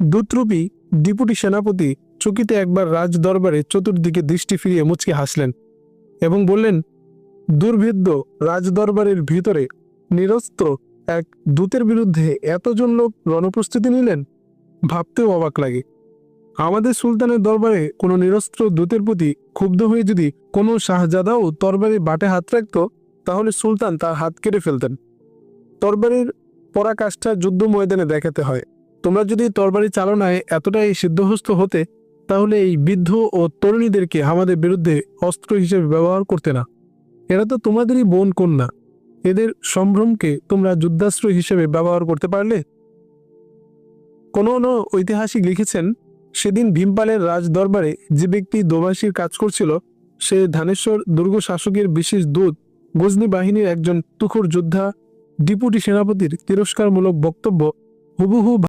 দূতরূপী deputy সেনাপতি চকিতে একবার রাজ দরবারে চতুর্দিকে দৃষ্টি ফিরিয়ে মুচকে হাসলেন এবং বললেন, দুর্ভেদ্য রাজ দরবারের ভিতরে নিরস্ত্র এক দূতের বিরুদ্ধে এতজন লোক রণপ্রস্তুতি নিলেন? ভাবতেও অবাক লাগে। আমাদের সুলতানের দরবারে কোনো নিরস্ত্র দূতের প্রতি ক্ষুব্ধ হয়ে যদি কোনো শাহজাদাও তরবারি বাটে হাত রাখত, তাহলে সুলতান তার হাত কেটে ফেলতেন। তরবারির পরাকাষ্ঠা যুদ্ধ ময়দানে দেখাতে হয়। তোমরা যদি তরবারি চালনায় এতটাই সিদ্ধহস্ত হতে, তাহলে এই বৃদ্ধ ও তরুণীদেরকে আমাদের বিরুদ্ধে অস্ত্র হিসেবে ব্যবহার করতে না। এরা তো তোমাদেরই বোন কন্যা। এদের সম্ভ্রমকে তোমরা যুদ্ধাস্ত্র হিসেবে ব্যবহার করতে পারলে? কোনো ঐতিহাসিক লিখেছেন, সেদিন ভীমপালের রাজ দরবারে যে ব্যক্তি দোভাষীর কাজ করছিল, সে ধানেশ্বর দুর্গ শাসকের বিশেষ দূত, গজনী বাহিনীর একজন তুখর যোদ্ধা, ডিপুটি সেনাপতির তিরস্কারমূলক বক্তব্য হুবহু